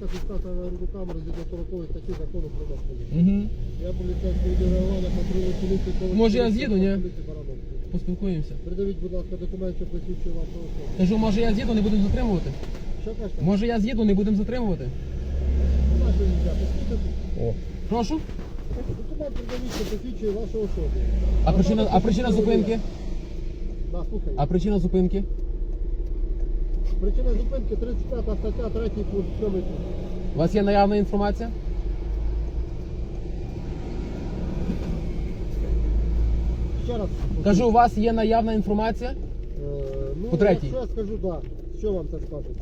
Будете фіксація на руку камеру згідно 40 статті закону про нас. Угу. Я поліцейський відділ реагування патрульної поліції. Коваль Може, я з'їду, ні? поліції. Поспілкуємося. Придавіть, будь ласка, документ, що посвідчує вашу особу. Кажу, може я з'їду, не будемо затримувати? Що кажете? Може я з'їду, не будемо затримувати? Наше ім'я, посвідчите? О, Прошу. Документ придавіть, що посвідчує вашу особу. А причина, а причина зупинки? Да, слухай. А причина зупинки? Причина зупинки 35 стаття 3 пункт 7 пункт. У вас є наявна інформація? Ще раз. Кажу, у вас є наявна інформація? Е, ну, по третій. Якщо я скажу, да. Що вам це скажуть?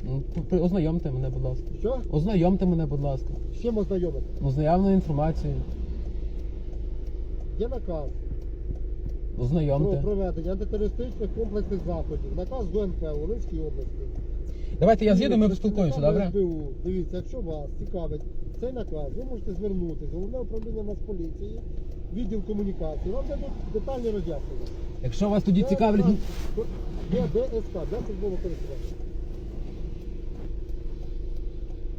Ну, Ознайомте мене, будь ласка. Що? Ознайомте мене, будь ласка. З чим ознайомити? Ну, з наявною інформацією. Є наказ про проведення антитерористичних комплексних заходів. Наказ ГУНП у Волинській області. Давайте я з'їду, ми поспілкуємося, добре? СБУ. Дивіться, якщо вас цікавить цей наказ, ви можете звернутися. Головне управління Нацполіції, відділ комунікації. Вам дадуть детальні роз'яснення. Якщо вас тоді цікавлять. Є ДСК, для службового користування.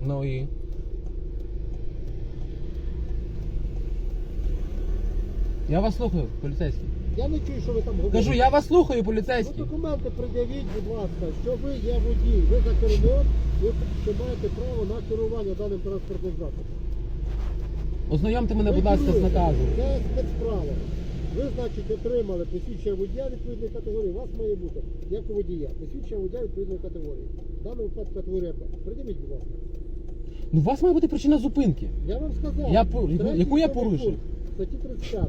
Ну і. Я вас слухаю, поліцейський. Я не чую, що ви там говорите. Кажу, я вас слухаю, Ну, поліцейський. документи пред'явіть, будь ласка, що ви є водій, ви за кермом, ви що маєте право на керування даним транспортним засобом. Ознайомте мене, будь ласка, з наказом. Це спецсправа. Ви, значить, отримали посвідчення водія відповідної категорії. У вас має бути, як у водія, посвідчення водія відповідної категорії. В даному випадку категорія Б. Придивіть, будь ласка. Ну, у вас має бути причина зупинки. Я вам сказав. Я по- яку- третій, яку я порушив? пункт Статті 35.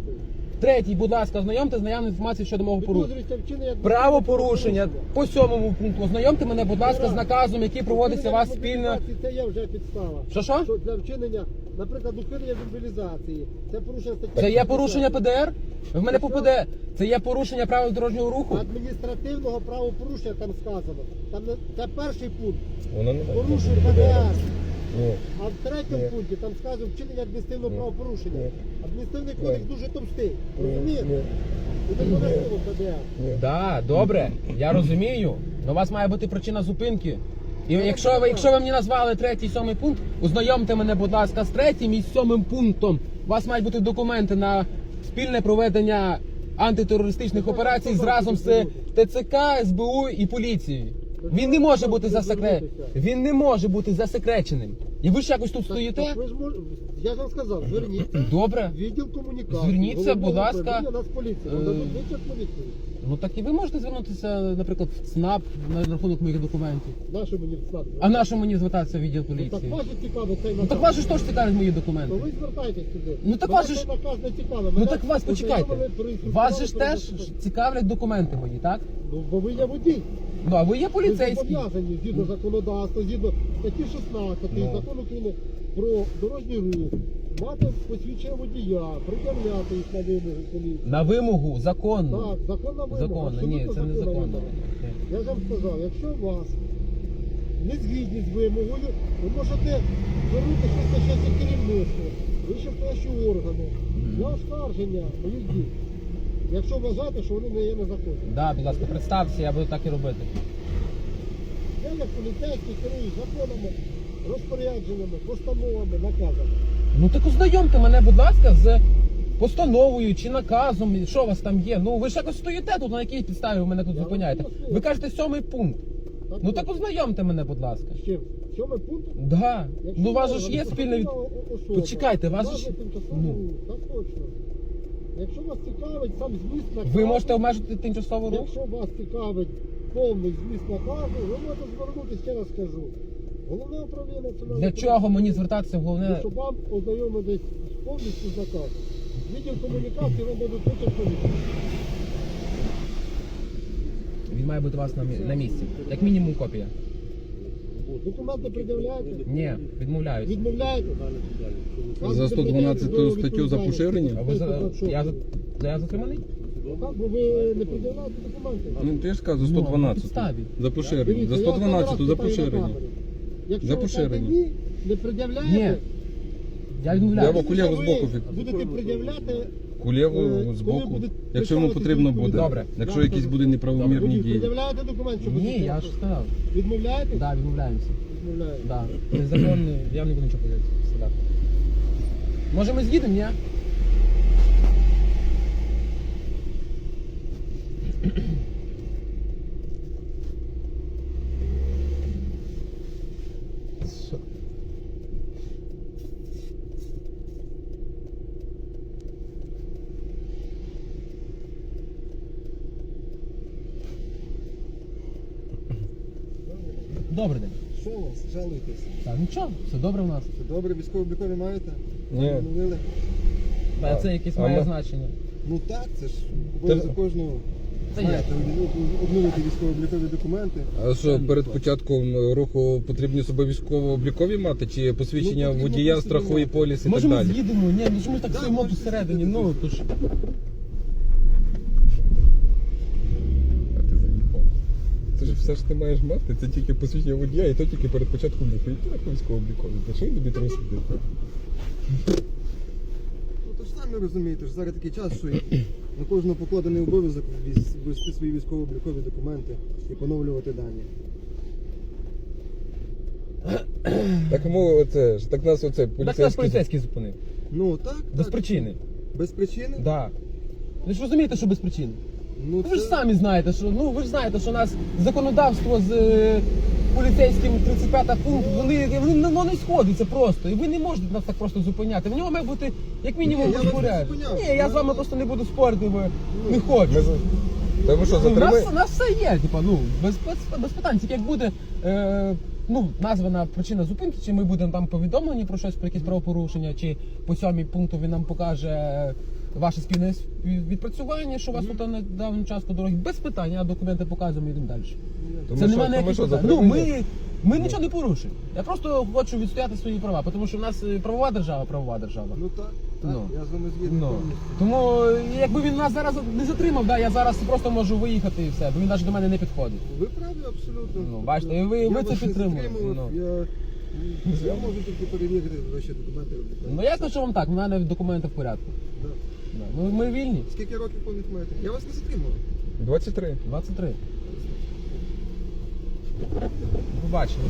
Третій, будь ласка, ознайомте з наявною інформацією щодо мого порушення. Правопорушення по сьомому пункту. Ознайомте мене, будь ласка, з наказом, який проводиться у вас спільно. Це є вже підстава. Що що? Що для вчинення, наприклад, ухилення від мобілізації. Це порушення статті. Це є порушення ПДР? В мене по ПДР. Це є порушення правил дорожнього руху. Адміністративного правопорушення там сказано. Там не- це перший пункт. воно не Порушує ПДР. Ні. А в третьому Ні. пункті там сказано вчинення адміністративного Ні. правопорушення. Ні. Адміністративний кодекс дуже товстий. Розумієте? І не. Да, добре, я розумію. але У вас має бути причина зупинки. І якщо ви, якщо ви мені назвали третій сьомий пункт, ознайомте мене, будь ласка, з третім і з сьомим пунктом. У вас мають бути документи на спільне проведення антитерористичних операцій з разом з ТЦК, СБУ і поліцією. Він не може бути засекреченим. Він не може бути засекреченим. І ви ж якось тут Так, стоїте? так ви ж мож... Я ж вам сказав, зверніться. Добре. Відділ комунікації. Зверніться, будь ласка. управління Нацполіції. Е, дадуть вичерпну відповідь. Ну так і ви можете звернутися, наприклад, в ЦНАП на рахунок моїх документів. Нащо мені встати? А на що мені звертатися в відділ Ну, так поліції? вас же цікавить цей Ну наказ. так вас же ж теж цікавлять мої То документи. ви звертайтесь сюди. Ну, так вас же цей ж- наказ не цікавий. Ну Мене так вас почекайте. ознайомили, Вас же ж про теж цікавлять документи мої, так? Ну, бо ви є водій. Ну а ви є Ви поліцейський. зобов'язані згідно законодавства, згідно статті 16 Ну. закону України про дорожній рух, мати посвідчення водія, пред'являти їх на вимогу поліції. На вимогу законну. Так, законна вимога. Законно, ні, абсолютно це не законна законно. вимога. Я ж вам сказав, якщо у вас не згідні з вимогою, ви можете звернути щось на щастя керівництво, вище наші органи, для оскарження моїх дій. Якщо вважаєте, що вони не є незаконними. Да, будь ласка, представся, я буду так і робити. Я як поліцейський керую законами, розпорядженнями, постановами, наказами. Ну так ознайомте мене, будь ласка, з постановою чи наказом. Що у вас там є? Ну ви ж якось стоїте тут, на якій підставі ви мене тут Я зупиняєте. Ви кажете сьомий пункт. Ну так ознайомте мене, будь ласка. З чим? Сьомий пункт? Да. Ну у вас же ж є спільне від. Почекайте, вас же ж- ну. так точно. Якщо вас цікавить сам зміст наказу, Ви можете обмежити тимчасово рух? якщо вас цікавить повний зміст наказу, ви можете звернутися, ще раз скажу. Головне управління національної Для чого мені звертатися в головне? Щоб вам ознайомитись повністю з наказом. Відділ комунікації вам дадуть вичерпну відповідь. Він має бути у вас на, мі- на місці. Як мінімум копія. Документи пред'являєте? Ні, відмовляюся. Відмовляєте? За 112 статтю за поширення? А ви за я за я затриманий? Так, бо ви не пред'являєте документи. Ну ти ж Ну, на 112. підставі. За поширення. Дивіться, За я останній 112 раз за питаю на поширення. Якщо За ви кажете поширення. ні, не пред'являєте, Ні. Я Я відмовляюся. вам- ви від- будете пред'являти Кулєву збоку. буде Якщо йому потрібно буде. Добре. Якщо якісь будуть буде неправомірні дії. Відмовляєте документ, що Ні, я ж сказав. Відмовляєте? Да, відмовляємося. відмовляєте. Да. Незаконний, я не буду нічого сказати. Може ми з'їдемо, ні? Добрий день. Що у вас? Жалуйтесь. Так, нічого, все добре у нас. Все добре, військово-облікові маєте? Ні. Оновили? Та це якесь а має ми- значення. Ну так, це ж обов'язок кожного. Та є. Знаєте, обновити військово-облікові документи. А що перед початком руху потрібні собі військово-облікові мати чи посвідчення Ну, потрібно водія, просто страховий мати. поліс і так Може ми далі? з'їдемо? Ні, ну що ми так Да, стоїмо можете всередині, ну то ж. А ти заїхав. Це ж все ж ти маєш мати, це тільки посвідчення водія, і то тільки перед початком руху. Які так військово-облікові? Та що він тобі треба сидіти? Ну то ж самі розумієте, що зараз такий час, що на кожного покладений обов'язок віз- вести свої військово-облікові документи і поновлювати дані. Так мов оце ж, так нас оце Так нас поліцейський. поліцейський зупинив. Ну так. Без так. причини. Без причини? Да. Ви ж розумієте, що без причини? Ну, Ви ж це- самі знаєте, що ну ви ж знаєте, що у нас законодавство з е, поліцейським 35 пункт, вони, вони ну, не сходяться просто. І ви не можете нас так просто зупиняти. В нього має бути як мінімум Ні, я вас не розпорядження. зупиняв. Ні, я з вами просто не буду спорити, бо не хочу. Ми за- Та ви що, Ну, у, нас, у нас все є, типа, ну, без, без, без питань. Тільки як буде е, ну, названа причина зупинки, чи ми будемо там повідомлені про щось, про якісь правопорушення, чи по сьомій пункту він нам покаже ваше спільне відпрацювання, що у вас тут на даний час по дорозі. Без питань, а документи показуємо і йдемо далі. Це немає що, ми ніяких питань. Ну, ми, ми нічого не порушуємо. Я просто хочу відстояти свої права, тому що в нас е, правова держава, правова держава. Ну так, так, Ну. я з вами згідний Ну, повністю. тому е, якби він нас зараз не затримав, да, я зараз просто можу виїхати і все, бо він навіть до мене не підходить. Ви праві абсолютно. Ну, бачите, і ви- Я ви це підтримуєте, ну. Я, можу тільки перевірити ваші документи. Ну я скажу вам так, у мене документи в порядку. Да. Ну ми вільні. Скільки років повних маєте? Я вас не затримував. 23. 23. Побачимо.